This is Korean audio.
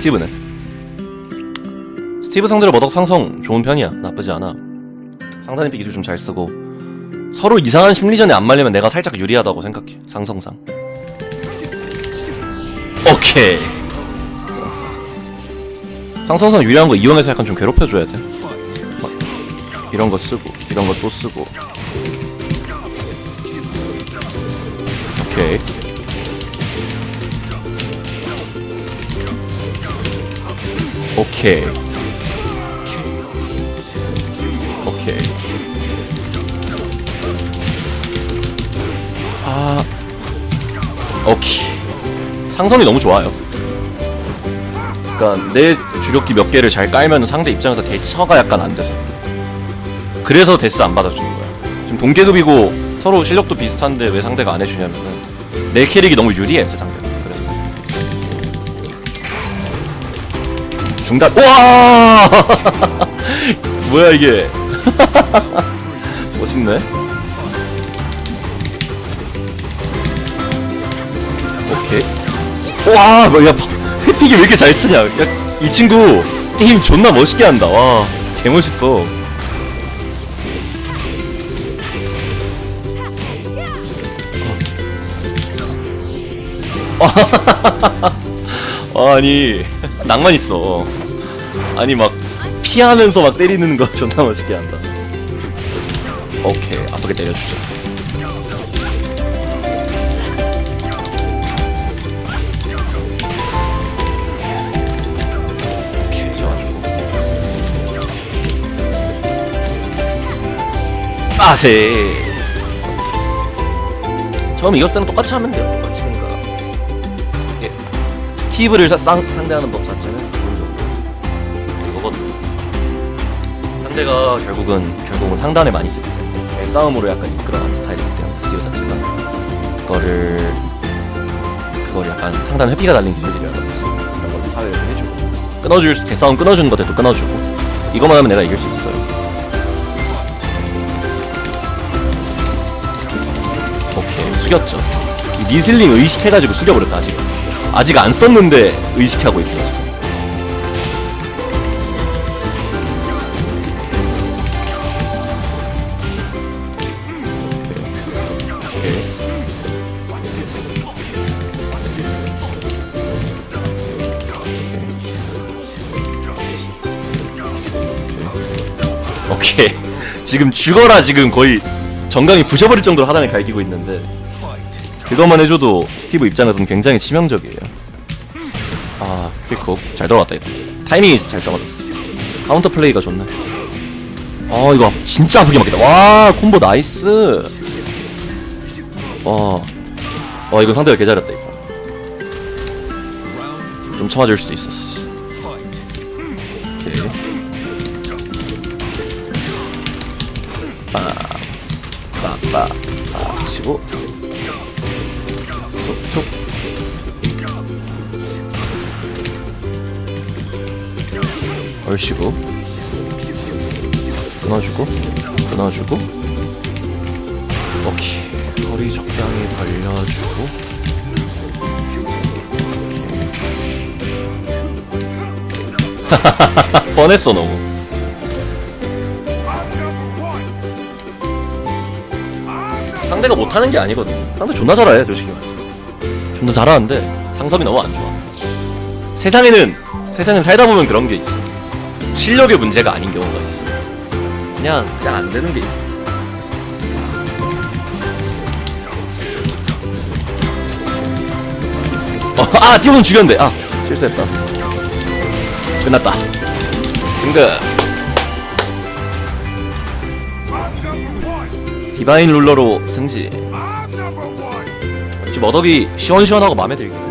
스티브는? 스티브 상대로 머덕 상성 좋은 편이야. 나쁘지 않아. 상단의 기술 좀 잘 쓰고. 서로 이상한 심리전에 안 말리면 내가 살짝 유리하다고 생각해. 상성상. 오케이. 상성상 유리한 거 이용해서 약간 좀 괴롭혀줘야 돼. 막 이런 거 쓰고 이런 거 또 쓰고. 오케이 오케이. 오케이. 아. 오케이. 상성이 너무 좋아요. 그러니까 내 주력기 몇 개를 잘 깔면 상대 입장에서 대처가 약간 안 돼서. 그래서 데스 안 받아주는 거야. 지금 동계급이고 서로 실력도 비슷한데 왜 상대가 안 해주냐면은 내 캐릭이 너무 유리해 제 상대 중단. 와! 뭐야 이게? 멋있네. 오케이. 와 뭐야 회픽이 왜 이렇게 잘 쓰냐? 야, 이 친구 게임 존나 멋있게 한다. 와 개멋있어 아니 낭만 있어. 아니 막 피하면서 막 때리는 거 존나 멋있게 한다. 오케이 아프게 때려주자. 오케이 좋아주고 빠세. 처음 이겼을 때는 똑같이 하면 돼요. 스티브를 사- 상, 상대하는 법 자체는 기본적으로 그거거든요. 상대가 결국은 결국은 상단에 많이 쓰기 때문에 싸움으로 약간 이끌어가는 스타일이기 때문에 스티브 자체가 그거를 그걸 약간 상단 회피가 달린 기술이라든지 이런 걸로 파괴를 좀 해주고 끊어줄 수- 대싸움 끊어주는 것들도 끊어주고 이것만 하면 내가 이길 수 있어요. 오케이 숙였죠. 이 니슬링 의식해가지고 숙여버렸어 아직. 아직 안 썼는데 의식하고 있어. 지금. 오케이. 지금 죽어라 지금 거의 정강이 부셔버릴 정도로 하단에 갈기고 있는데 그것만 해줘도 스티브 입장에서는 굉장히 치명적이에요. 아, 픽콕 잘 들어갔다 이거. 타이밍이 잘 들어갔다. 카운터 플레이가 좋네. 아, 이거 진짜 아프게 맞겠다. 와, 콤보 나이스. 와, 와 이거 상대가 개 잘했다 이거. 좀 참아줄 수도 있었어. 오케이. 빠빠 빠 치고 얼씨구 끊어주고 끊어주고 오케이 거리 적당히 벌려주고. 뻔했어 너무 상대가 못하는 게 아니거든. 상대 존나 잘해, 솔직히 말해서. 존나 잘하는데 상섭이 너무 안 좋아. 세상에는 세상은 살다 보면 그런 게 있어. 실력의 문제가 아닌 경우가 있어. 그냥 그냥 안 되는 게 있어. 어, 아, 티오는 죽였는데. 아, 실수했다. 끝났다. 등급. 디바인 룰러로 승지. 지금 머덕이 시원시원하고 마음에 들게.